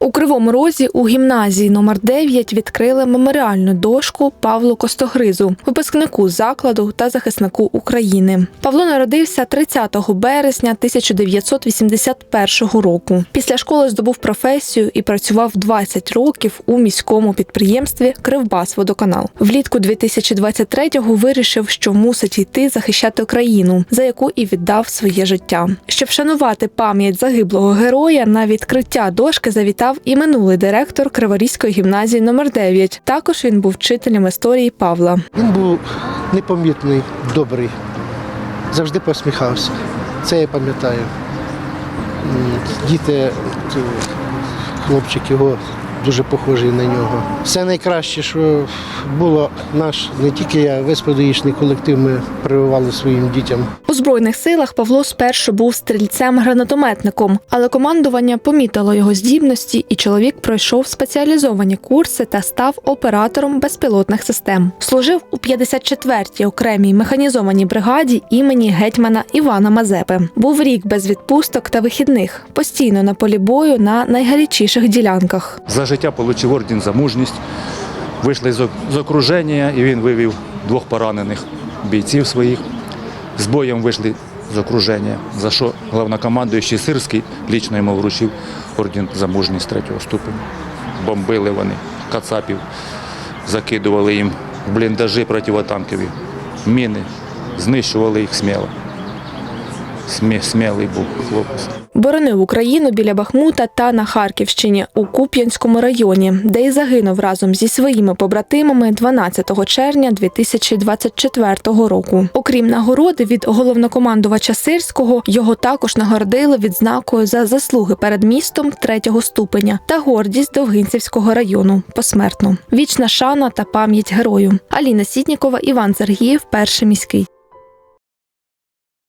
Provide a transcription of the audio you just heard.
У Кривому Розі у гімназії номер 9 відкрили меморіальну дошку Павлу Костогризу, випускнику закладу та захиснику України. Павло народився 30 березня 1981 року. Після школи здобув професію і працював 20 років у міському підприємстві Кривбасводоканал. Влітку 2023-го вирішив, що мусить йти захищати Україну, за яку і віддав своє життя. Щоб вшанувати пам'ять загиблого героя, на відкриття дошки завітав і минулий директор Криворізької гімназії номер 9 Також він був вчителем історії Павла. Він був непомітний, добрий, завжди посміхався. Це я пам'ятаю. Діти, хлопчик його дуже похожий на нього. Все найкраще, що було наш, не тільки я, весь педагогічний колектив ми прививали своїм дітям. У збройних силах Павло спершу був стрільцем-гранатометником, але командування помітило його здібності, і чоловік пройшов спеціалізовані курси та став оператором безпілотних систем. Служив у 54-й окремій механізованій бригаді імені гетьмана Івана Мазепи. Був рік без відпусток та вихідних, постійно на полі бою на найгарячіших ділянках. За життя отримав орден за мужність. Вийшли з окруження і він вивів двох поранених бійців своїх. З боєм вийшли з окруження, за що головнокомандуючий Сирський лічно йому вручив орден за мужність третього ступеня. Бомбили вони кацапів, закидували їм в бліндажі противотанкові міни, знищували їх сміло. Смі- Смілий був хлопець. Боронив Україну біля Бахмута та на Харківщині у Куп'янському районі, де й загинув разом зі своїми побратимами 12 червня 2024 року. Окрім нагороди від головнокомандувача Сирського, його також нагородили відзнакою за заслуги перед містом третього ступеня та гордість Довгинцівського району посмертно. Вічна шана та пам'ять герою. Аліна Сітнікова, Іван Сергіїв, перший міський.